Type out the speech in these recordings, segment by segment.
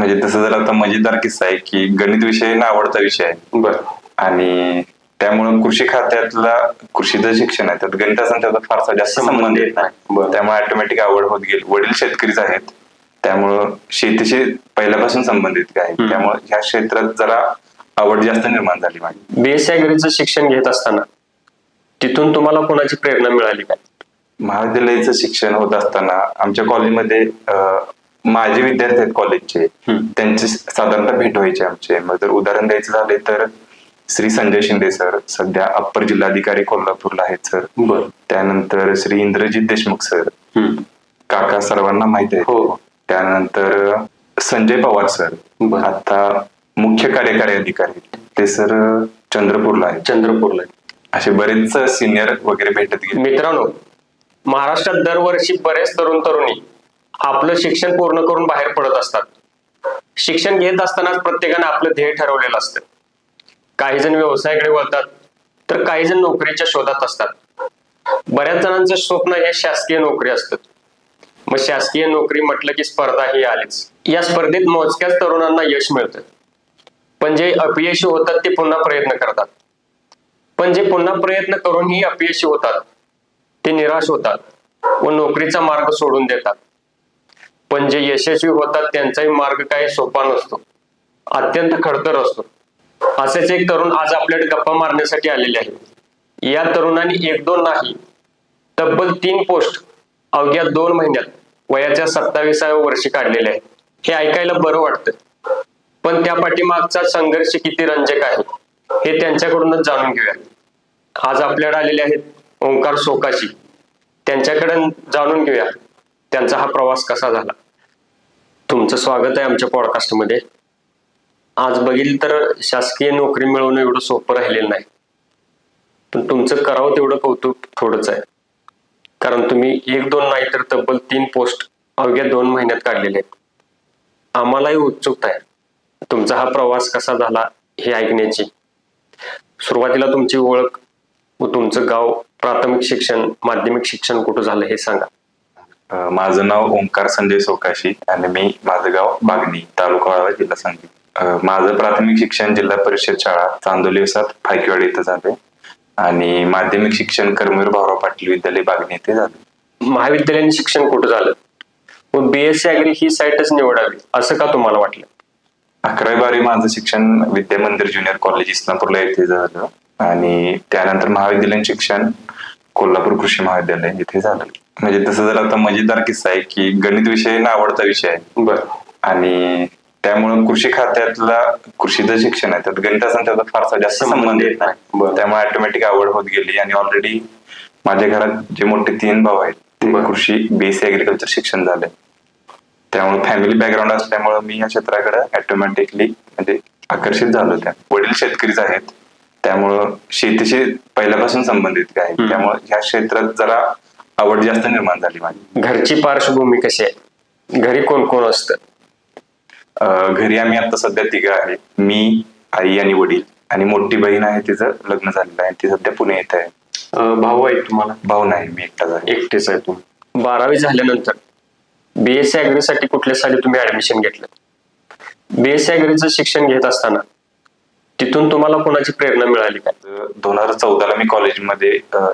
म्हणजे तसं जर आता मजेदार किस्सा आहे की गणित विषय ना आवडता विषय आहे. बर. आणि त्यामुळं कृषी खात्यातला कृषीचं शिक्षण आहे त्यात गणिताचा त्याचा फारसा जास्त संबंध येत नाही. त्यामुळे ऑटोमॅटिक आवड होत गेली. वडील शेतकरीच आहेत. त्यामुळं शेतीशी पहिल्यापासून संबंधित आहे. त्यामुळे ह्या क्षेत्रात जरा आवड जास्त निर्माण झाली माझी. बीएससी अॅग्रीचं शिक्षण घेत असताना तिथून तुम्हाला कोणाची प्रेरणा मिळाली काय? महाविद्यालयाचं शिक्षण होत असताना आमच्या कॉलेजमध्ये माझे विद्यार्थी आहेत कॉलेजचे. त्यांचे साधारणतः भेट व्हायचे आमचे. मग जर उदाहरण द्यायचं झाले तर श्री संजय शिंदे सर सध्या अप्पर जिल्हाधिकारी कोल्हापूरला आहेत सर त्यानंतर श्री इंद्रजित देशमुख सर काका सर्वांना माहिती आहे. हो. त्यानंतर संजय पवार सर आता मुख्य कार्यकारी अधिकारी ते सर चंद्रपूरला आहेत. चंद्रपूरला असे बरेच सिनियर वगैरे भेटत गेले. मित्रांनो महाराष्ट्रात दरवर्षी बरेच तरुण तरुणी आपलं शिक्षण पूर्ण करून बाहेर पडत असतात. शिक्षण घेत असतानाच प्रत्येकाने आपलं ध्येय ठरवलेलं असतं. काही जण व्यवसायाकडे वळतात तर काही जण नोकरीच्या शोधात असतात. बऱ्याच जणांचं स्वप्न हे शासकीय नोकरी असतं. मग शासकीय नोकरी म्हटलं की स्पर्धा ही आलीच. या स्पर्धेत मोजक्याच तरुणांना यश मिळतं. पण जे अपयशी होतात ते पुन्हा प्रयत्न करतात. पण जे पुन्हा प्रयत्न करूनही अपयशी होतात ते निराश होतात व नोकरीचा मार्ग सोडून देतात. पण जे यशस्वी होतात त्यांचाही मार्ग काही सोपा नसतो. अत्यंत खडतर असतो. असेच एक तरुण आज आपल्याकडे गप्पा मारण्यासाठी आलेले आहेत या तरुणांनी एक दोन नाही तब्बल तीन पोस्ट अवघ्या दोन महिन्यात वयाच्या सत्ताविसाव्या वर्षी काढलेले आहेत. हे ऐकायला बरं वाटतं. पण त्या पाठीमागचा संघर्ष किती रंजक आहे हे त्यांच्याकडूनच जाणून घेऊया. आज आपल्याकडे आलेले आहेत ओंकार सोकाशी. त्यांच्याकडे जाणून घेऊया. त्यांचा हा प्रवास कसा झाला? तुमचं स्वागत आहे आमच्या पॉडकास्टमध्ये आज बघील तर शासकीय नोकरी मिळवणं एवढं सोपं राहिलेलं नाही. पण तुमचं करावं तेवढं कौतुक थोडंच आहे. कारण तुम्ही एक दोन नाही तर तब्बल तीन पोस्ट अवघ्या दोन महिन्यात काढलेले आहेत. आम्हालाही उत्सुकता आहे. तुमचा हा प्रवास कसा झाला हे ऐकण्याची. सुरुवातीला तुमची ओळख व तुमचं गाव प्राथमिक शिक्षण माध्यमिक शिक्षण कुठं झालं हे सांगा. माझं नाव ओंकार संजय सोकाशी आणि मी माझं गाव बागणी तालुका वाळवा जिल्हा सांगली. माझं प्राथमिक शिक्षण जिल्हा परिषद शाळा चांदोली वसात फायकेवाडी इथं झाले आणि माध्यमिक शिक्षण कर्मवीर भाऊराव पाटील विद्यालय बागणी येथे झाले महाविद्यालयीन शिक्षण कुठं झालं? व बीएससी अॅग्री ही साईटच निवडावी असं का तुम्हाला वाटलं? अकरावी बारावी माझं शिक्षण विद्या मंदिर ज्युनियर कॉलेज इस्लामपूरला येथे झालं. आणि त्यानंतर महाविद्यालयीन शिक्षण कोल्हापूर कृषी महाविद्यालय इथे झालं. म्हणजे तसं जर आता मजेदार किस्सा आहे की गणित विषय ना आवडता विषय आहे. बर. आणि त्यामुळं कृषी खात्यातला कृषीचं शिक्षण आहे त्यात गणिताचा आणि त्याचा फारसा जास्त संबंध येत नाही. त्यामुळे ऑटोमॅटिक आवड होत गेली आणि ऑलरेडी माझ्या घरात जे मोठे तीन भाऊ आहेत ते. कृषी बीएससी अग्रिकल्चर शिक्षण झाले त्यामुळे फॅमिली बॅकग्राऊंड असल्यामुळे मी या क्षेत्राकडे ऑटोमॅटिकली म्हणजे आकर्षित झालो त्या. वडील शेतकरीच आहेत. त्यामुळं शेतीशी पहिल्यापासून संबंधित आहे. त्यामुळे ह्या क्षेत्रात जरा आवड जास्त निर्माण झाली माझी. घरची पार्श्वभूमी कशी आहे? घरी कोण कोण असतं? घरी आम्ही आता सध्या तिघं आहे. मी आई आणि वडील. आणि मोठी बहीण आहे तिचं लग्न झालेलं आहे. ती सध्या पुणे येत आहे. भाऊ आहेत तुम्हाला? भाऊ नाही मी एकटाच आहे. एकटेच आहे तुम्ही. बारावी झाल्यानंतर बीएससी अॅग्रीसाठी कुठल्या साली तुम्ही ऍडमिशन घेतलं? बीएससी अॅग्रीचं शिक्षण घेत असताना तिथून तुम्हाला कोणाची प्रेरणा मिळाली? काय दोन हजार चौदाला मी कॉलेजमध्ये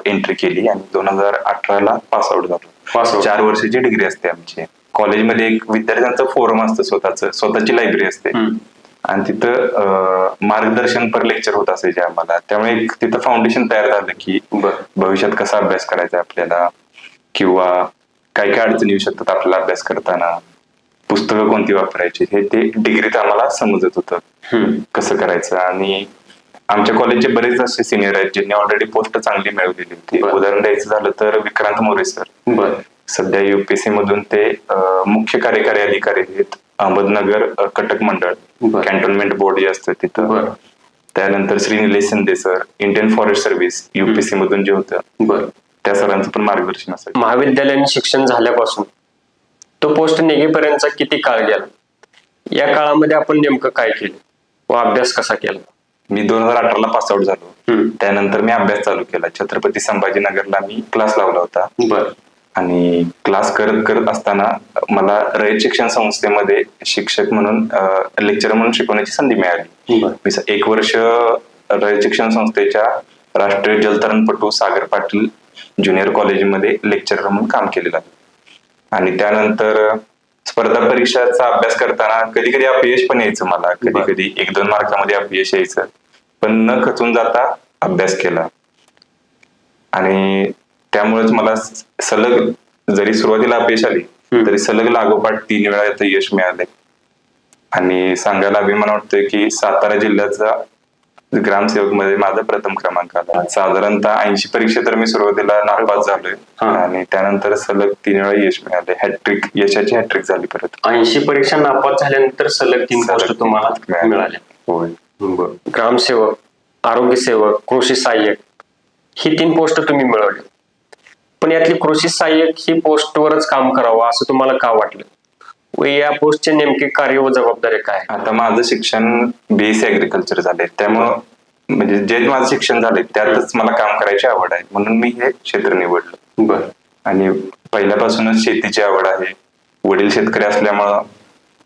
एंट्री केली आणि दोन हजार अठराला पास आउट झालो. चार वर्षाची डिग्री असते आमची. कॉलेजमध्ये एक विद्यार्थ्यांचं फोरम असतं स्वतःच स्वतःची लायब्ररी असते. आणि तिथं मार्गदर्शन पर लेक्चर होत असायचे आम्हाला. त्यामुळे एक तिथं फाउंडेशन तयार झालं की भविष्यात कसा अभ्यास करायचा आपल्याला? किंवा काय काय अडचणी येऊ शकतात आपल्याला अभ्यास करताना? पुस्तकं कोणती वापरायची? हे ते डिग्रीत आम्हाला समजत होतं. कसं करायचं? आणि आमच्या कॉलेजचे बरेच असे सिनियर आहेत ज्यांनी ऑलरेडी पोस्ट चांगली मिळवलेली होती. उदाहरण द्यायचं झालं तर विक्रांत मोरे सर बर. सध्या युपीएससी मधून ते मुख्य कार्यकारी अधिकारी आहेत अहमदनगर कटक मंडळ. कॅन्टोन्मेंट बोर्ड जे असतं तिथं. बर. त्यानंतर Shri Nilesh Shinde sir Indian forest service UPSC मधून जे होतं. त्या सरांचं पण मार्गदर्शन असायचं. महाविद्यालयीन शिक्षण झाल्यापासून तो पोस्ट निघेपर्यंतचा किती काळ गेला? या काळामध्ये आपण नेमकं काय केलं? व अभ्यास कसा केला? मी दोन हजार अठराला पास आउट झालो. त्यानंतर मी अभ्यास चालू केला. छत्रपती संभाजीनगरला मी क्लास लावला होता. बर. आणि क्लास करत करत असताना मला रयत शिक्षण संस्थेमध्ये शिक्षक म्हणून लेक्चर म्हणून शिकवण्याची संधी मिळाली. मी एक वर्ष रयत शिक्षण संस्थेच्या राष्ट्रीय जलतरणपटू सागर पाटील ज्युनियर कॉलेजमध्ये लेक्चरर म्हणून काम केलेलं आणि त्यानंतर स्पर्धा परीक्षाचा अभ्यास करताना कधी कधी अपयश पण यायचं मला. कधी कधी एक दोन मार्कामध्ये अपयश यायचं. पण न खचून जाता अभ्यास केला. आणि त्यामुळेच मला सलग जरी सुरुवातीला अपयश आली. तरी सलग लागोपाठ तीन वेळा यश मिळाले आणि सांगायला अभिमान वाटतोय की सातारा जिल्ह्याचा ग्रामसेवकमध्ये माझा प्रथम क्रमांक आला. साधारणतः ऐंशी परीक्षे तर मी सुरुवातीला नापास झालोय. आणि त्यानंतर सलग तीन वेळा यश मिळाले हॅट्रिक यशाची हॅट्रिक झाली परत. ऐंशी परीक्षा नापास झाल्यानंतर सलग तीन पोस्ट तुम्हाला मिळाले. होय. ग्रामसेवक आरोग्य सेवक कृषी सहाय्यक ही तीन पोस्ट तुम्ही मिळवली. पण यातली कृषी सहाय्यक ही पोस्टवरच काम करावं असं तुम्हाला का वाटलं? व या पोस्टचे नेमके कार्य व जबाबदारी काय? आता माझं शिक्षण बीएससी ऍग्रिकल्चर झाले त्यामुळं म्हणजे जे माझं शिक्षण झाले त्यातच मला काम करायची आवड आहे. म्हणून मी हे क्षेत्र निवडलं. बर. आणि पहिल्यापासूनच शेतीची आवड आहे. वडील शेतकरी असल्यामुळं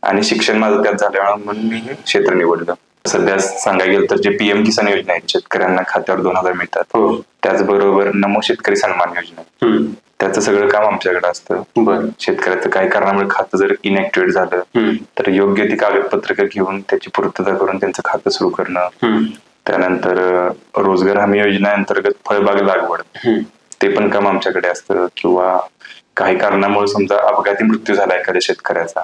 आणि शिक्षण माझं त्यात झाल्यामुळं म्हणून मी हे क्षेत्र निवडलं. सध्या सांगायला गेलं तर जे पीएम किसान योजना आहेत शेतकऱ्यांना खात्यावर दोन हजार मिळतात. हो. त्याचबरोबर नमो शेतकरी सन्मान योजना. त्याचं सगळं काम आमच्याकडे असतं बर शेतकऱ्याचं काही कारणामुळे खातं जर इनॅक्टिव्हेट झालं. तर योग्य ती कागदपत्रकं घेऊन त्याची पूर्तता करून त्यांचं खातं सुरू करणं. त्यानंतर रोजगार हमी योजनेअंतर्गत फळबाग लागवड. ते पण काम आमच्याकडे असतं किंवा काही कारणामुळे समजा अपघाती मृत्यू झाला एखाद्या शेतकऱ्याचा.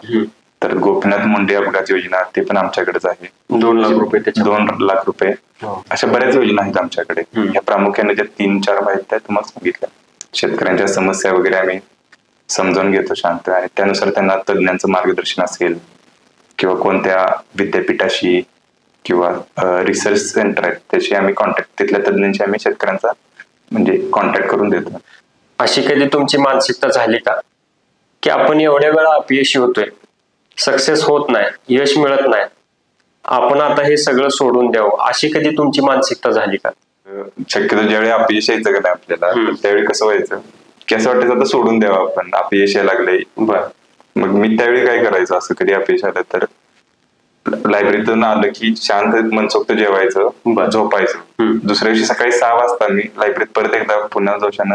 तर गोपीनाथ मुंडे अपघात योजना ते पण आमच्याकडेच आहे दोन लाख रुपये दोन लाख रुपये हो. अशा बऱ्याच योजना आहेत आमच्याकडे. ह्या प्रामुख्याने ज्या तीन चार आहेत त्या तुम्हाला सांगितल्या शेतकऱ्यांच्या समस्या वगैरे आम्ही समजावून घेतो शांत. आणि त्यानुसार त्यांना तज्ज्ञांचं मार्गदर्शन असेल किंवा कोणत्या विद्यापीठाशी किंवा रिसर्च सेंटर आहेत त्याशी आम्ही कॉन्टॅक्ट तिथल्या तज्ज्ञांशी आम्ही शेतकऱ्यांचा म्हणजे कॉन्टॅक्ट करून देतो. अशी कधी तुमची मानसिकता झाली का? की आपण एवढ्या वेळा अपयशी होतोय सक्सेस होत नाही यश मिळत नाही आपण आता हे सगळं सोडून द्यावं अशी कधी तुमची मानसिकता झाली का? शक्यतो ज्यावेळी अपयश यायचं का नाही आपल्याला त्यावेळी कसं व्हायचं? की असं वाटायचं आता सोडून द्यावं आपण अपयश यायला लागले बर. मग मी त्यावेळी काय करायचं? असं कधी अपयश आलं तर लायब्ररीतून आलं की शांत मनसोक्त जेवायचं. झोपायचं. दुसऱ्या दिवशी सकाळी सहा वाजता मी लायब्ररीत परत एकदा पुन्हा जोशानं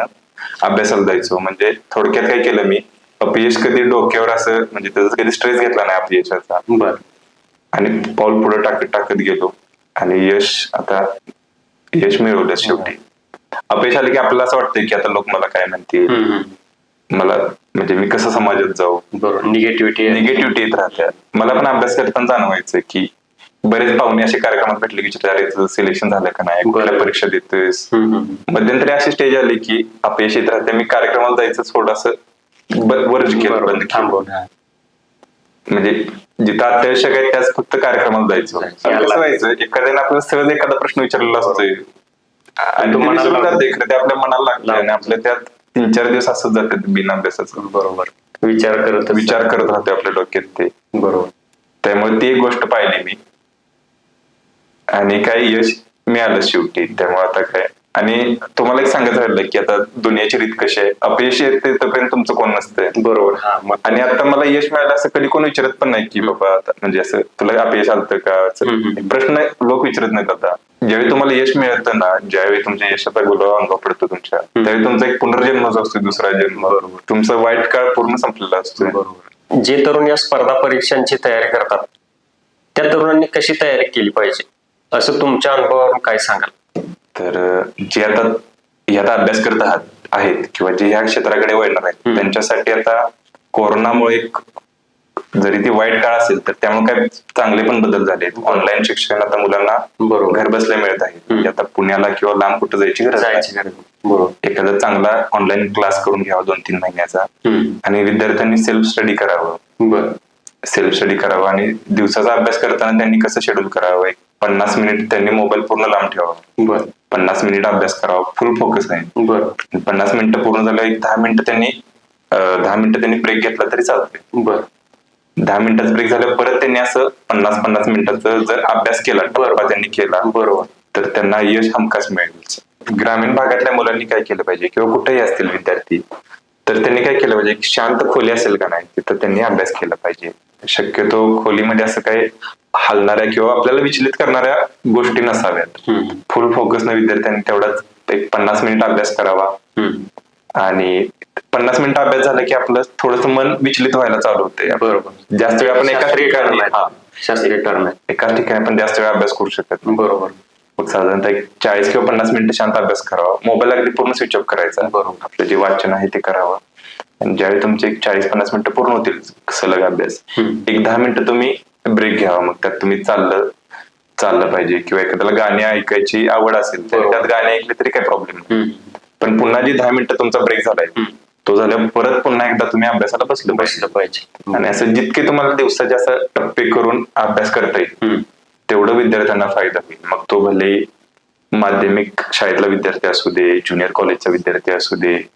अभ्यासाला जायचो. म्हणजे थोडक्यात काय केलं मी अपयश कधी डोक्यावर असं म्हणजे त्याचा कधी स्ट्रेस घेतला नाही अपयशाचा बर. आणि पाऊल पुढे टाकत टाकत गेलो. आणि यश आता यश मिळवलं शेवटी. अपयश आलं की आपल्याला असं वाटतंय की आता लोक मला काय म्हणतील? मला म्हणजे मी कसं समाजात जाऊ? निगेटिव्हिटी निगेटिव्हिटी येत राहत्या मला पण अभ्यास करताना जाणवायचं की बरेच पाहुणे असे कार्यक्रमात भेटले की सिलेक्शन झालं का नाही. कुठल्या परीक्षा देतोयस? मध्यंतरी अशी स्टेज आली की अपयश येत राहते. मी कार्यक्रमाला जायचं थोडस वर्ज केलं बंद केलं. म्हणजे जिथं अत्यावश्यक आहे त्याच फक्त कार्यक्रमाला जायचं. कसं व्हायचं? एखाद्याने आपल्याला सहज एखादा प्रश्न विचारलेला असतोय. आणि तो. जाते आपल्या मनाला लागतं आणि. आपल्या त्यात तीन चार दिवस असंच जातात बिना अभ्यासाचं बरोबर. विचार करत विचार करत राहते आपल्या डोक्यात ते. बरोबर. त्यामुळे ती एक गोष्ट पाहिली मी. आणि काही यश मिळालं शेवटी. त्यामुळे आता काय आणि तुम्हाला एक सांगायचं राहिलं की आता दुनियाची रीत कशी आहे? अपयश येते तोपर्यंत तुमचं कोण नसतंय? बरोबर. हा आणि आता मला यश मिळालं असं कधी कोण विचारत पण नाही की बाबा आता म्हणजे असं तुला अपयश आलतं का. प्रश्न लोक विचारत नाहीत आता. ज्यावेळी तुम्हाला यश मिळतं ना ज्यावेळी तुमच्या यशाचा गुलाब अंगा पडतो तुमच्या त्यावेळी तुमचा एक पुनर्जन्म जो असतो दुसरा जन्म तुमचा वाईट काळ पूर्ण संपलेला असतो. बरोबर. जे तरुण या स्पर्धा परीक्षांची तयारी करतात त्या तरुणांनी कशी तयारी केली पाहिजे? असं तुमच्या अनुभवावरून काय सांगाल? तर जे आता यात अभ्यास करत आहात आहेत किंवा जे ह्या क्षेत्राकडे वळणार आहेत. त्यांच्यासाठी आता कोरोनामुळे एक जरी ती वाईट काळ असेल तर त्यामुळे काय चांगले पण बदल झाले ऑनलाईन शिक्षण आता मुलांना बरोबर. घर बसल्या मिळत आहे. आता पुण्याला किंवा लांब कुठं जायची गरज. बरोबर. एखादा चांगला ऑनलाईन क्लास करून घ्यावा दोन तीन महिन्याचा. आणि विद्यार्थ्यांनी सेल्फ स्टडी करावं. बर. सेल्फ स्टडी करावा आणि दिवसाचा अभ्यास करताना त्यांनी कसं शेड्यूल करावं? एक पन्नास मिनिट त्यांनी मोबाईल पूर्ण लांब ठेवावा. बर. पन्नास मिनिट अभ्यास करावा. फुल फोकस आहे. बर. पन्नास मिनिटं पूर्ण झालं एक दहा मिनिटं त्यांनी दहा मिनिटं त्यांनी ब्रेक घेतला तरी चालतंय. बर. दहा मिनिटाचा ब्रेक झालं परत त्यांनी असं पन्नास पन्नास मिनिटाचा जर अभ्यास केला टप्पा त्यांनी केला बरोबर. तर त्यांना यश हमखास मिळेल ग्रामीण भागातल्या मुलांनी काय केलं पाहिजे किंवा कुठेही असतील विद्यार्थी तर त्यांनी काय केलं पाहिजे? शांत खोली असेल का नाही तिथं त्यांनी अभ्यास केला पाहिजे. शक्यतो खोलीमध्ये असं काही हलणाऱ्या किंवा आपल्याला विचलित करणाऱ्या गोष्टी नसाव्यात. फुल फोकस न विद्यार्थ्यांनी तेवढाच एक पन्नास मिनिट अभ्यास करावा. आणि पन्नास मिनिट अभ्यास झाला की आपलं थोडस मन विचलित व्हायला चालू होते. बरोबर. जास्त वेळ आपण एकाच ठिकाणी. हा, एकाच ठिकाणी आपण जास्त वेळ अभ्यास करू शकत बरोबर. मग साधारणतः एक चाळीस किंवा पन्नास मिनिटं शांत अभ्यास करावा. मोबाईल अगदी पूर्ण स्विच ऑफ करायचा. बरोबर. आपलं जे वाचन आहे ते करावं. आणि ज्यावेळी तुमचे एक चाळीस पन्नास मिनिटं पूर्ण होतील सलग अभ्यास. एक दहा मिनिटं तुम्ही ब्रेक घ्यावा मग त्यात तुम्ही चाललं चाललं पाहिजे किंवा एखाद्याला गाणी ऐकायची आवड असेल तर. त्यात गाणी ऐकली तरी काही प्रॉब्लेम नाही पण पुन्हा जी दहा मिनिटं तुमचा ब्रेक झालाय. तो झाल्यावर परत पुन्हा एकदा तुम्ही अभ्यासाला बसलं बसलं पाहिजे आणि असं जितके तुम्हाला दिवसाचे असं टप्पे करून अभ्यास करता येईल. तेवढं विद्यार्थ्यांना फायदा होईल मग तो भले माध्यमिक शाळेतला विद्यार्थी असू दे ज्युनियर कॉलेजचा विद्यार्थी असू दे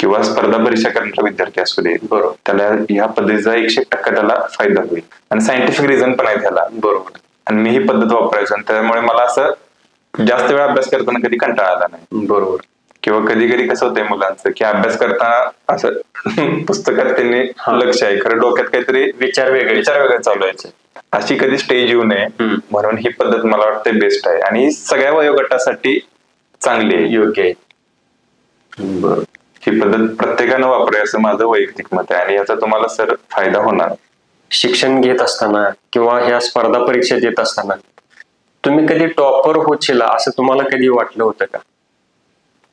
किंवा स्पर्धा परीक्षा करणारा विद्यार्थी असू दे बरोबर. त्याला या पद्धतीचा एकशे एक टक्का त्याला फायदा होईल. आणि सायंटिफिक रिझन पण आहे त्याला. बरोबर. आणि मी ही पद्धत वापरायचो आणि त्यामुळे मला असं जास्त वेळ अभ्यास करताना कधी कंटाळा आला नाही. बरोबर. किंवा कधी कधी कसं होतंय मुलांचं की अभ्यास करताना असं पुस्तकात त्यांनी लक्ष आहे. खरं डोक्यात काहीतरी विचार वेगळे. विचार वेगळे चालू आहे अशी कधी स्टेज येऊ नये. म्हणून ही पद्धत मला वाटते बेस्ट आहे. आणि सगळ्या वयोगटासाठी चांगली आहे. योग्य आहे. ही पद्धत प्रत्येकानं वापरावी असं माझं वैयक्तिक मत आहे. आणि याचा तुम्हाला सर फायदा होणार. शिक्षण घेत असताना किंवा ह्या स्पर्धा परीक्षा देत असताना तुम्ही कधी टॉपर होशील असं तुम्हाला कधी वाटलं होतं का?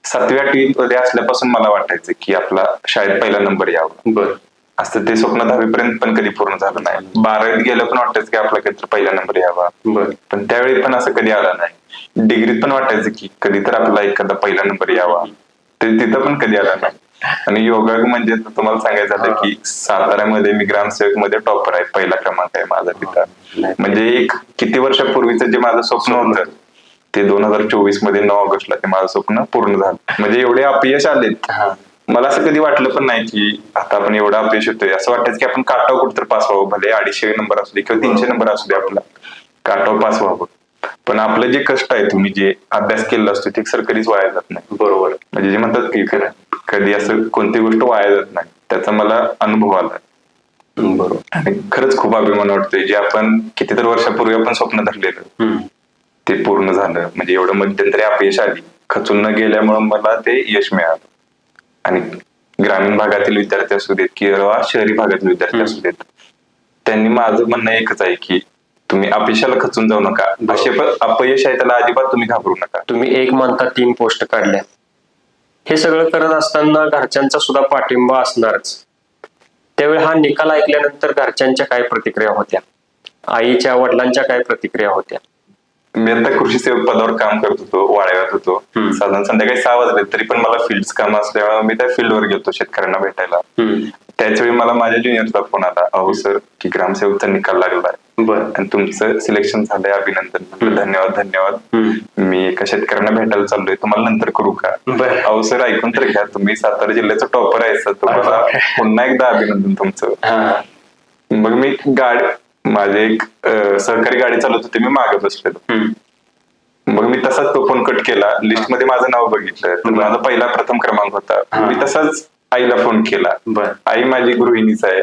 सातव्या आठवी मध्ये असल्यापासून मला वाटायचं की आपला शाळेत पहिला नंबर यावा. बर. असं ते स्वप्न दहावीपर्यंत पण कधी पूर्ण झालं नाही. बारावीत गेलं पण वाटायचं की आपला काहीतरी पहिला नंबर यावा. पण त्यावेळी पण असं कधी आला नाही. डिग्रीत पण वाटायचं की कधी तर आपला एखादा पहिला नंबर यावा. ते तिथं पण कधी आला नाही. आणि योगा म्हणजे तुम्हाला सांगायचं झालं की साताऱ्यामध्ये मी ग्रामसेवकमध्ये टॉपर आहे. पहिला क्रमांक आहे माझा तिथं. म्हणजे एक किती वर्षापूर्वीचं जे माझं स्वप्न होतं ते दोन हजार चोवीसमध्ये नऊ ऑगस्टला ते माझं स्वप्न पूर्ण झालं. म्हणजे एवढे अपयश आलेत. मला असं कधी वाटलं पण नाही की आता आपण एवढा अपयश होतोय असं वाटायचं की आपण काटाव कुठतर पास व्हावं. भले अडीचशे नंबर असू दे किंवा तीनशे नंबर असू दे आपला. काटाव पास व्हावं. पण आपलं जे कष्ट आहे तुम्ही जे अभ्यास केलेला असतो ते सर कधीच वाया जात नाही. बरोबर. म्हणजे जे म्हणतात की खरं कधी असं कोणती गोष्ट वाया जात नाही. त्याचा मला अनुभव आला. बरोबर. आणि खरंच खूप अभिमान वाटतोय जे आपण कितीतरी वर्षापूर्वी आपण स्वप्न धरलेलं. ते पूर्ण झालं. म्हणजे एवढं मध्यंतरी अपयश आली. खचून न गेल्यामुळे मला ते यश मिळालं. आणि ग्रामीण भागातील विद्यार्थी असू देत किंवा शहरी भागातील विद्यार्थी असू देत त्यांनी माझं म्हणणं एकच आहे की तुम्ही अपयशाला खचून जाऊ नका. असे पण अपयश आहे त्याला अजिबात तुम्ही घाबरू नका. तुम्ही एक म्हणता तीन पोस्ट काढल्या. हे सगळं करत असताना घरच्यांचा सुद्धा पाठिंबा असणारच. त्यावेळी हा निकाल ऐकल्यानंतर घरच्यांच्या काय प्रतिक्रिया होत्या? आईच्या वडिलांच्या काय प्रतिक्रिया होत्या? मी आता कृषी सेवक पदावर काम करत होतो वाळव्यात होतो. साधारण संध्याकाळी सहा वाजले तरी पण मला फील्ड काम असल्यामुळे मी त्या फील्डवर गेलो शेतकऱ्यांना भेटायला. त्याच वेळी मला माझ्या ज्युनियरचा फोन आला अहो सर की ग्रामसेवकचा निकाल लागलाय बर. आणि तुमचं सिलेक्शन झालंय अभिनंदन. धन्यवाद धन्यवाद. मी एका शेतकऱ्यांना भेटायला चाललोय तुम्हाला नंतर करू का? बर. अहो सर ऐकून तर घ्या तुम्ही सातारा जिल्ह्याचं टॉपर आहे सर तुम्हाला. पुन्हा एकदा अभिनंदन तुमचं. मग मी गाडी माझे एक सहकारी गाडी चालवत होते मी मागे बसलेलो. मग मी तसाच तो फोन कट केला लिस्टमध्ये माझं नाव बघितलं तर माझा पहिला प्रथम क्रमांक होता. मी तसाच आईला फोन केला आई माझी गृहिणीच आहे.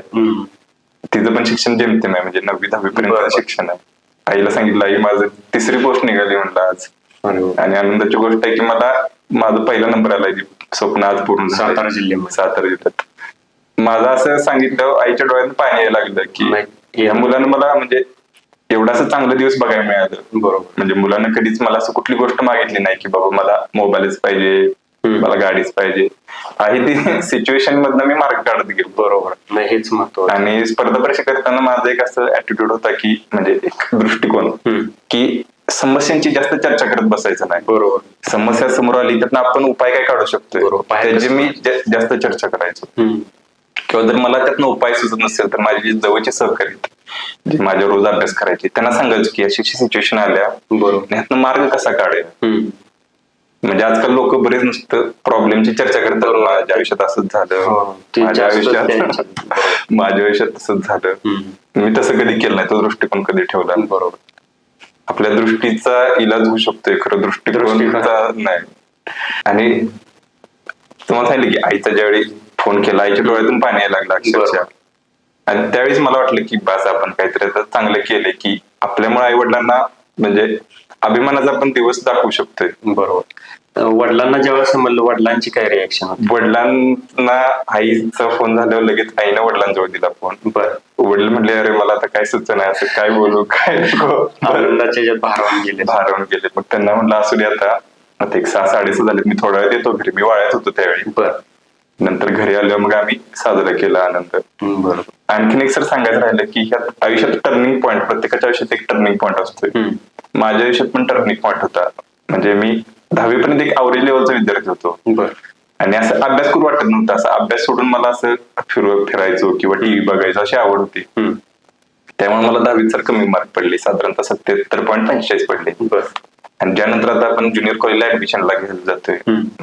तिचं पण शिक्षण जेमतेम आहे म्हणजे नववी दहावी. पर्यंत शिक्षण आहे आईला सांगितलं आई माझं तिसरी पोस्ट निघाली म्हणलं आज. आणि आनंदाची गोष्ट आहे की मला माझा पहिला नंबर आलाय जी स्वप्न आज पूर्ण. सातारा जिल्ह्यामध्ये. सातारा जिल्ह्यात माझं असं सांगितलं आईच्या डोळ्यात पाणी यायला लागलं की नाही. या मुलानं मला म्हणजे एवढा असं चांगलं दिवस बघायला मिळालं. बरोबर. म्हणजे मुलांना कधीच मला असं कुठली गोष्ट मागितली नाही की बाबा मला मोबाईलच पाहिजे. मला गाडीच पाहिजे. आहे ती सिच्युएशन मधनं मी मार्ग काढत गेलो. बरोबर. हेच महत्त्व आणि स्पर्धा परीक्षा करताना माझा एक असं ऍटिट्यूड होता की म्हणजे एक दृष्टिकोन की समस्यांची जास्त चर्चा करत बसायचं नाही. बरोबर. समस्या समोर आली तर आपण उपाय काय काढू. बाहेर त्याची मी जास्त चर्चा करायचो. किंवा जर मला त्यातनं उपाय सुचत नसेल तर माझे जे जवळचे सहकारी जे माझ्या रोज अभ्यास करायचे त्यांना सांगायचं की अशी सिच्युएशन आल्या. बरोबर. ह्यातनं मार्ग कसा काढेल? म्हणजे आजकाल लोक बरेच नुसतं प्रॉब्लेमची चर्चा करतात. माझ्या आयुष्यात असंच हो, झालं ते माझ्या आयुष्यात. माझ्या आयुष्यात तसंच झालं. मी तसं कधी केलं नाही तो दृष्टिकोन कधी ठेवला. बरोबर. आपल्या दृष्टीचा इलाज होऊ शकतोय खरं दृष्टिकोनचा नाही. आणि तुम्हाला सांगितलं की आईचा ज्यावेळी फोन केला आईच्या डोळ्यातून पाणी यायला लागलं अक्षरशः. आणि त्यावेळेस मला वाटलं की बस आपण काहीतरी आता चांगलं केलंय की आपल्यामुळे आई वडिलांना म्हणजे अभिमानाचा आपण दिवस दाखवू शकतोय. बरोबर. वडिलांना जेव्हा समजलं वडिलांची काय रिएक्शन वडिलांना आईचा फोन झाल्यावर लगेच आईनं वडिलांजवळ दिला फोन. बरं. वडील म्हणले अरे मला आता काय सुचत नाही असं काय बोलू काय आनंदाच्या भारावून गेले. भारावून गेले. मग त्यांना म्हणलं असू दे आता आता एक सहा साडेसहा झाले मी थोडा वेळ येतो घरी मी वाळ्यात होतो त्यावेळी. बर. नंतर घरी आल्यावर मग आम्ही साजरा केला बरोबर आणखीन एक सर सांगायचं राहिलं की ह्यात आयुष्यात टर्निंग पॉईंट प्रत्येकाच्या आयुष्यात एक टर्निंग पॉईंट असतोय. माझ्या आयुष्यात पण टर्निंग पॉईंट होता. म्हणजे मी दहावी पर्यंत एक आवरेज लेवलचा विद्यार्थी होतो. आणि असं अभ्यास करू वाटत नव्हता. असं अभ्यास सोडून मला असं फिरव फिरायचो किंवा टीव्ही बघायचो अशी आवड होती. त्यामुळे मला दहावीत सर कमी मार्क पडले. साधारणतः सत्याहत्तर पॉईंट पंचेचाळीस पडले. आणि ज्यानंतर आता आपण ज्युनियर कॉलेजला ऍडमिशनला घ्यायला जातोय.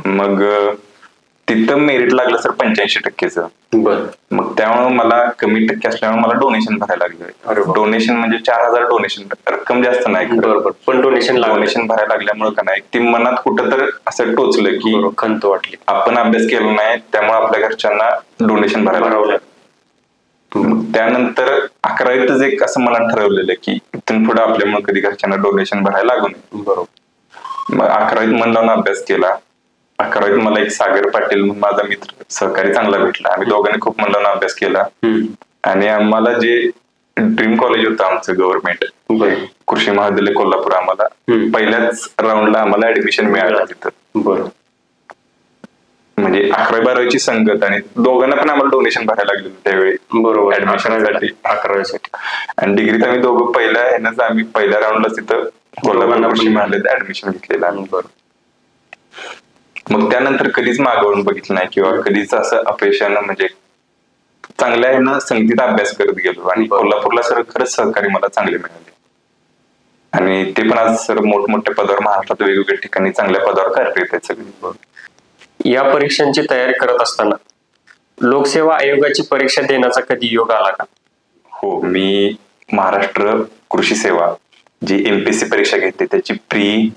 मग तिथं मेरिट लागलं सर पंच्याऐंशी टक्केचं. बर. मग त्यामुळे मला कमी टक्के असल्यामुळे मला डोनेशन भरायला लागलं. डोनेशन म्हणजे चार हजार डोनेशन रक्कम जास्त नाही. बरोबर पण डोनेशन डोनेशन भरायला लागल्यामुळे का नाही ती मनात कुठं तर असं टोचलं की खंत वाटली. आपण अभ्यास केला नाही त्यामुळे आपल्या घरच्यांना डोनेशन भरायला लागलं. त्यानंतर अकरावीतच एक असं मनात ठरवलेलं की इथून पुढे आपल्यामुळे कधी घरच्यांना डोनेशन भरायला लागू नये. बरोबर. मग अकरावीत मन लावून अभ्यास केला. अकरावीत मला एक सागर पाटील म्हणून माझा मित्र सहकारी चांगला भेटला. आम्ही दोघांनी खूप मन लावून अभ्यास केला. आणि आम्हाला जे ड्रीम कॉलेज होतं आमचं गव्हर्नमेंट. कृषी महाविद्यालय कोल्हापूर आम्हाला. पहिल्याच राऊंडला आम्हाला ऍडमिशन मिळालं तिथं. बरं. म्हणजे अकरावी बारावीची संगत आणि दोघांना पण आम्हाला डोनेशन भरायला लागलेलं त्यावेळी. बरोबर. ऍडमिशनसाठी अकरावीसाठी. आणि डिग्रीत आम्ही दोघं पहिल्या ह्यानंच आम्ही पहिल्या राऊंडला तिथं कोल्हापूर ऍडमिशन घेतलेलं आम्ही. बरोबर मग त्यानंतर कधीच मागवून बघितलं नाही किंवा कधीच असं अपयशानं म्हणजे चांगल्या ह्यानं संगीत अभ्यास करत गेलो आणि. कोल्हापूरला सर खरंच सहकारी मला चांगले मिळाले. आणि ते पण आज सर मोठमोठ्या पदावर महाराष्ट्रात वेगवेगळ्या ठिकाणी चांगल्या पदावर कार्यरत आहेत सगळे. या परीक्षांची तयारी करत असताना लोकसेवा आयोगाची परीक्षा देण्याचा कधी योग आला का? हो मी महाराष्ट्र कृषी सेवा जी एमपीएससी परीक्षा घेते त्याची प्री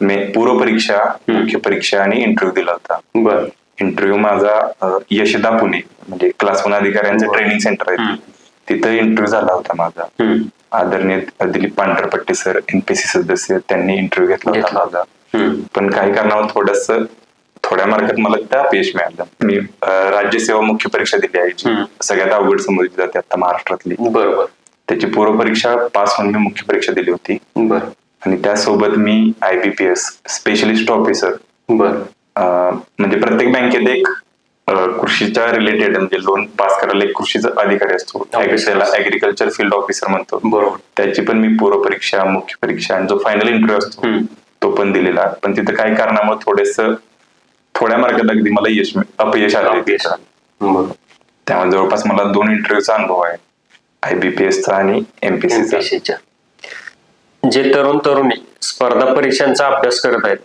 मे पूर्व परीक्षा मुख्य परीक्षा आणि इंटरव्ह्यू दिला होता. बर. इंटरव्ह्यू माझा यशदा पुणे म्हणजे क्लास वन अधिकाऱ्यांचं ट्रेनिंग सेंटर आहे. तिथं इंटरव्ह्यू झाला होता माझा. आदरणीय दिलीप पांढरपट्टी सर एनपीसी सदस्य त्यांनी इंटरव्ह्यू घेतला होता. माझा. पण काही कारणावर थोडस थोड्या मार्गात मला त्या अपयश मिळालं. मी राज्यसेवा मुख्य परीक्षा दिली आहे. सगळ्यात अवघड समजली जाते आता महाराष्ट्रातली. बरोबर. त्याची पूर्व परीक्षा पास होऊन मी मुख्य परीक्षा दिली होती. बर. आणि त्यासोबत मी आयबीपीएस स्पेशलिस्ट ऑफिसर बर. म्हणजे प्रत्येक बँकेत एक कृषीच्या रिलेटेड म्हणजे लोन पास करायला एक कृषीचा अधिकारी असतो. त्याला ऍग्रिकल्चर फील्ड ऑफिसर म्हणतो. बरोबर. त्याची पण मी पूर्व परीक्षा मुख्य परीक्षा आणि जो फायनल इंटरव्ह्यू असतो. तो पण दिलेला. पण तिथं काही कारणामुळे थोडेस थोड्या मार्गात अगदी मला यश अपयश आलं अपयश. आलं. बरोबर त्यामुळे जवळपास मला दोन इंटरव्ह्यूचा अनुभव आहे. आयबीपीएसचा आणि एमपीसीचा जे तरुण तरुणी स्पर्धा परीक्षांचा अभ्यास करत आहेत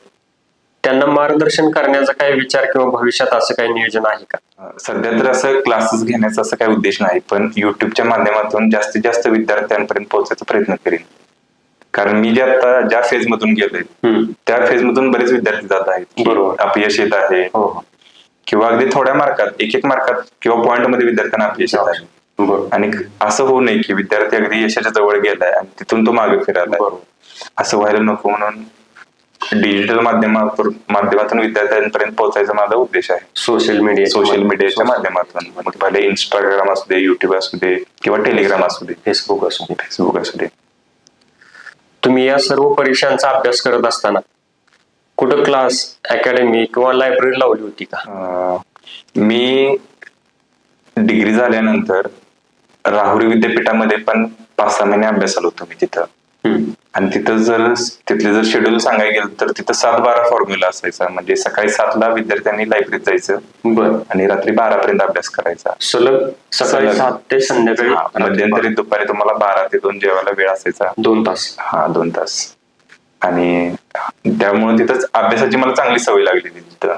त्यांना मार्गदर्शन करण्याचा काही विचार किंवा भविष्यात असं काही नियोजन आहे का? सध्या तर असं क्लासेस घेण्याचा असं काही उद्देश नाही पण युट्यूबच्या माध्यमातून जास्तीत जास्त विद्यार्थ्यांपर्यंत पोहोचायचा प्रयत्न करेन. कारण मी जे आता ज्या फेज मधून गेलोय त्या फेज मधून बरेच विद्यार्थी जात आहेत. बरोबर. अपयश येत आहे. हो हो. किंवा अगदी थोड्या मार्कात एक एक मार्कात किंवा पॉईंटमध्ये विद्यार्थ्यांना अपयश येत आहे. बरोबर आणि असं होऊ नये की विद्यार्थी अगदी यशाच्या जवळ गेलाय आणि तिथून तो मागे फिरायला बरोबर असं व्हायला नको म्हणून डिजिटल माध्यमातून माध्यमातून विद्यार्थ्यांपर्यंत पोहोचायचा माझा उद्देश आहे. सोशल मीडिया सोशल मीडियाच्या माध्यमातून. मग भले इंस्टाग्राम असू दे युट्यूब असू दे किंवा टेलिग्राम असू दे. फेसबुक असू दे. फेसबुक असू दे. तुम्ही या सर्व परीक्षांचा अभ्यास करत असताना कुठं क्लास अकॅडमी किंवा लायब्ररी लावली होती का? मी डिग्री झाल्यानंतर राहुरी विद्यापीठामध्ये पण पाच सहा महिने अभ्यासाला होतो मी तिथं. आणि तिथं जर तिथले जर शेड्यूल सांगायला गेलं तर तिथं सात बारा फॉर्म्युला असायचा. म्हणजे सकाळी सातला विद्यार्थ्यांनी लायब्ररीत जायचं बर. आणि रात्री बारा पर्यंत अभ्यास करायचा. सलग सकाळी. सात ते संध्याकाळी मध्यंतरी दुपारी तुम्हाला बारा ते दोन जेवायला वेळ असायचा. दोन तास. हा दोन तास. आणि त्यामुळे तिथंच अभ्यासाची मला चांगली सवय लागली तिथं.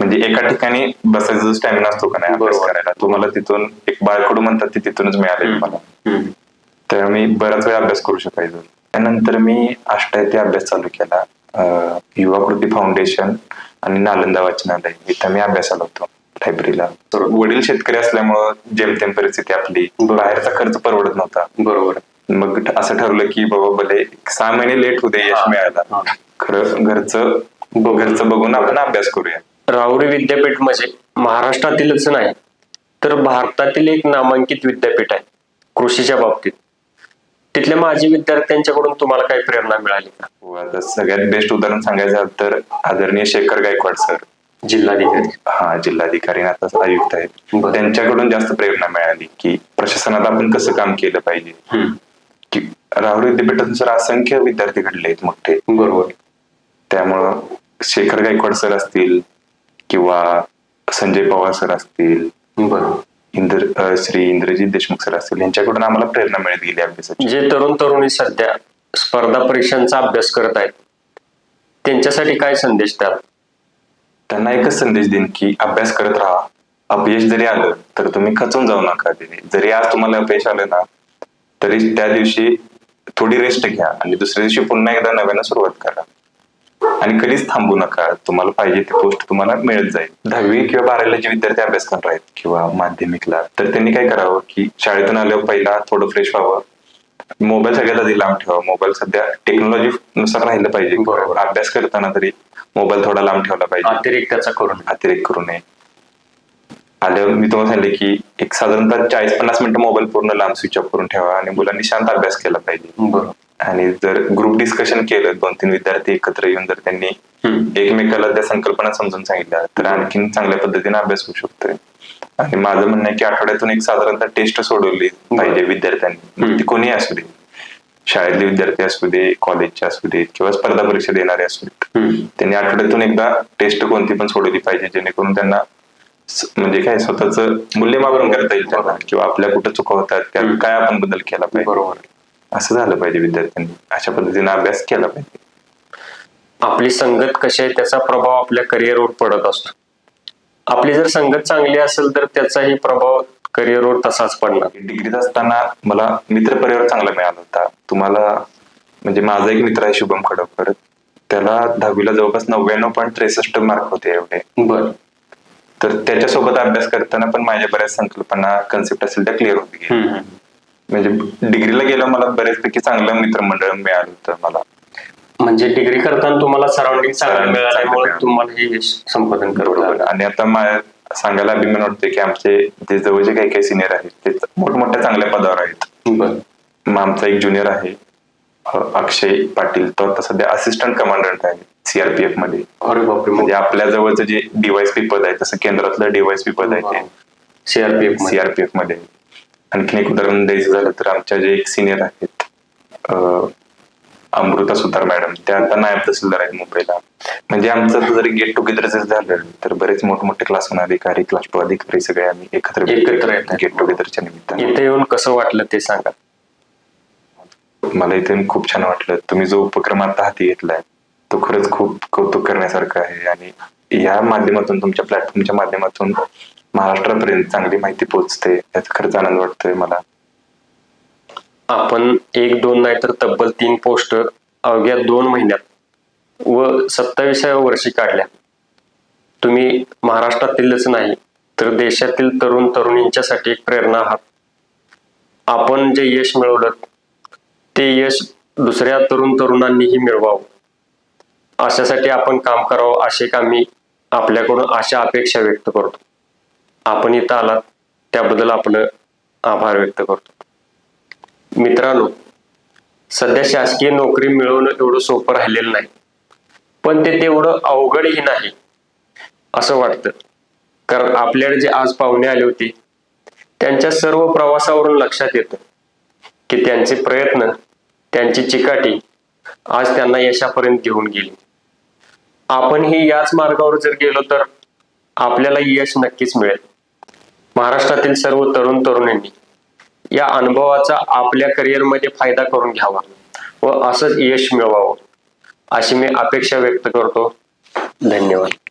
म्हणजे एका ठिकाणी बसायचा स्टॅमिना असतो का नाही अभ्यास बरोबर. करायला? तो मला तिथून एक बाळकडू म्हणतात ते तिथूनच मिळाले मला. तर मी बराच वेळ अभ्यास करू शकायचो. त्यानंतर मी अष्टायती अभ्यास चालू केला. युवा कृती फाउंडेशन आणि नालंदा वाचनालय. इथं मी अभ्यासाला होतो लायब्ररीला तर वडील शेतकरी असल्यामुळं जेमतेम परिस्थिती आपली. बाहेरचा खर्च परवडत नव्हता. बरोबर. मग असं ठरवलं की बाबा भले सहा महिने लेट होते यश. मिळायला. खरं घरचं घरचं बघून आपण अभ्यास करूया. राहुरी विद्यापीठ म्हणजे महाराष्ट्रातीलच नाही तर भारतातील एक नामांकित विद्यापीठ आहे कृषीच्या बाबतीत. तिथल्या माजी विद्यार्थ्यांच्याकडून तुम्हाला काही प्रेरणा मिळाली का? आता सगळ्यात बेस्ट उदाहरण सांगायचं झालं तर आदरणीय शेखर गायकवाड सर जिल्हाधिकारी. हा जिल्हाधिकारी आणि आता आयुक्त आहेत. बरं. त्यांच्याकडून जास्त प्रेरणा मिळाली की प्रशासनात आपण कसं काम केलं पाहिजे? हम्म. की राहुल विद्यापीठानुसार असंख्य विद्यार्थी घडले आहेत मोठे. बरोबर. त्यामुळं शेखर गायकवाड सर असतील किंवा संजय पवार सर असतील इंद्र श्री इंद्रजित देशमुख सर असतील यांच्याकडून आम्हाला प्रेरणा मिळत गेली अभ्यासाची जे तरुण तरुणी सध्या स्पर्धा परीक्षांचा अभ्यास करत आहेत त्यांच्यासाठी काय संदेश द्याल? त्यांना एकच संदेश देईन की अभ्यास करत राहा. अपयश जरी आलं तर तुम्ही खचून जाऊ नका तिथे. जरी आज तुम्हाला अपयश आलं ना तरी त्या दिवशी थोडी रेस्ट घ्या आणि दुसऱ्या दिवशी पुन्हा एकदा नव्यानं सुरुवात करा. आणि कधीच थांबू नका. तुम्हाला पाहिजे ते पोस्ट तुम्हाला मिळत जाईल. दहावी किंवा बारावीला जे विद्यार्थी अभ्यास करणार आहेत किंवा माध्यमिकला तर त्यांनी काय करावं की शाळेतून आल्यावर पहिला थोडं फ्रेश व्हावं. मोबाईल सगळ्यात आधी लांब ठेवा मोबाईल सध्या टेक्नॉलॉजी नुसार राहिलं पाहिजे. बरोबर. अभ्यास करताना तरी मोबाईल थोडा लांब ठेवला पाहिजे. अतिरिक्त त्याचा करून अतिरेक करू नये. आल्यावर मी तुम्हाला सांगितले की एक साधारणतः चाळीस पन्नास मिनिटं मोबाईल पूर्ण लांब स्विच ऑफ करून ठेवा आणि मुलांनी शांत अभ्यास केला पाहिजे. बरोबर. आणि जर ग्रुप डिस्कशन केलं दोन तीन विद्यार्थी एकत्र येऊन जर त्यांनी. एकमेकाला त्या संकल्पना समजून सांगितल्या तर आणखीन चांगल्या पद्धतीने अभ्यास होऊ शकतोय आणि माझं म्हणणं आहे की आठवड्यातून एक साधारणतः टेस्ट सोडवली पाहिजे विद्यार्थ्यांनी. ती कोणीही असू दे शाळेतले विद्यार्थी असू दे कॉलेजचे असू देत किंवा स्पर्धा परीक्षा देणारे असू देत. त्यांनी आठवड्यातून एकदा टेस्ट कोणती पण सोडवली पाहिजे जेणेकरून त्यांना म्हणजे काय स्वतःच मूल्यमापन करता येईल त्यांना किंवा आपल्या कुठं चुका होतात त्या हम्म. काय आपण बदल केला पाहिजे बरोबर असं झालं पाहिजे विद्यार्थ्यांनी. अशा पद्धतीने अभ्यास केला पाहिजे. आपली संगत कशी आहे त्याचा प्रभाव आपल्या करिअरवर पडत असतो. आपली जर संगत चांगली असेल तर त्याचाही प्रभाव करिअरवर तसाच पडणार. डिग्रीत असताना मला मित्र परिवार चांगला मिळाला होता. तुम्हाला म्हणजे माझा एक मित्र आहे शुभम खडवकर त्याला दहावीला जवळपास नव्याण्णव पॉईंट त्रेसष्ट मार्क होते एवढे. बर. तर त्याच्यासोबत अभ्यास करताना पण माझ्या बऱ्याच संकल्पना कन्सेप्ट असेल त्या क्लिअर होत म्हणजे डिग्रीला गेलं मला बऱ्याचपैकी चांगलं मित्रमंडळ मिळालं होतं मला. म्हणजे डिग्री करताना तुम्हाला सराउंडिंग चांगलं मिळाल्यामुळे तुम्हाला हे यश संपादन करावं आणि आता मा- सांगायला अभिमान वाटतोय की आमचे जे जवळचे काही काही सिनियर आहेत ते मोठमोठ्या चांगल्या पदावर आहेत. मग आमचा एक ज्युनियर आहे अक्षय पाटील. तो आता सध्या असिस्टंट कमांडंट आहे सीआरपीएफमध्ये. म्हणजे आपल्या जवळचं जे डीवायसपी पद आहे तसं केंद्रातलं डीवायसपी पद आहे ते सीआरपीएफ सीआरपीएफमध्ये. आणखीन एक उदाहरण द्यायचं झालं तर आमच्या जे एक सिनियर आहेत अमृता सुतार मॅडम त्या आता नायब तहसीलदार आहेत मुंबईला. म्हणजे आमचं जरी गेट टुगेदर जर झालं तर बरेच मोठमोठे क्लास वन अधिकारी क्लास टू अधिकारी सगळे आम्ही एकत्र एकत्र. गेट टुगेदरच्या निमित्ताने. इथे येऊन कसं वाटलं ते सांगा. मला इथे खूप छान वाटलं. तुम्ही जो उपक्रम आता हाती घेतलाय तो खरंच खूप कौतुक करण्यासारखा आहे. आणि या माध्यमातून तुमच्या प्लॅटफॉर्मच्या माध्यमातून महाराष्ट्रापर्यंत चांगली माहिती पोहोचते. याचा खरंच आनंद वाटतोय मला. आपण एक दोन नाही तर तब्बल तीन पोस्ट अवघ्या दोन महिन्यात व सत्तावीसाव्या वर्षी काढल्या. तुम्ही महाराष्ट्रातीलच नाही तर देशातील तरुण तरुणींच्यासाठी एक प्रेरणा आहात. आपण जे यश मिळवलं ते यश दुसऱ्या तरुण तरुणांनीही मिळवावं. अशासाठी आपण काम करावं असे कामी आपल्याकडून अशा अपेक्षा व्यक्त करतो. आपण इथं आलात त्याबद्दल आपलं आभार व्यक्त करतो. मित्रांनो सध्या शासकीय नोकरी मिळवणं एवढं सोपं राहिलेलं नाही पण ते तेवढं अवघडही नाही असं वाटतं. कारण आपल्याकडे जे आज पाहुणे आले होते त्यांच्या सर्व प्रवासावरून लक्षात येतं की त्यांचे प्रयत्न त्यांची चिकाटी आज त्यांना यशापर्यंत घेऊन गेली. आपणही याच मार्गावर जर गेलो तर आपल्याला यश नक्कीच मिळेल. महाराष्ट्रातील सर्व तरुण तरुणींनी या अनुभवाचा आपल्या करिअरमध्ये फायदा करून घ्यावा व असंच यश मिळवावं अशी मी अपेक्षा व्यक्त करतो. धन्यवाद.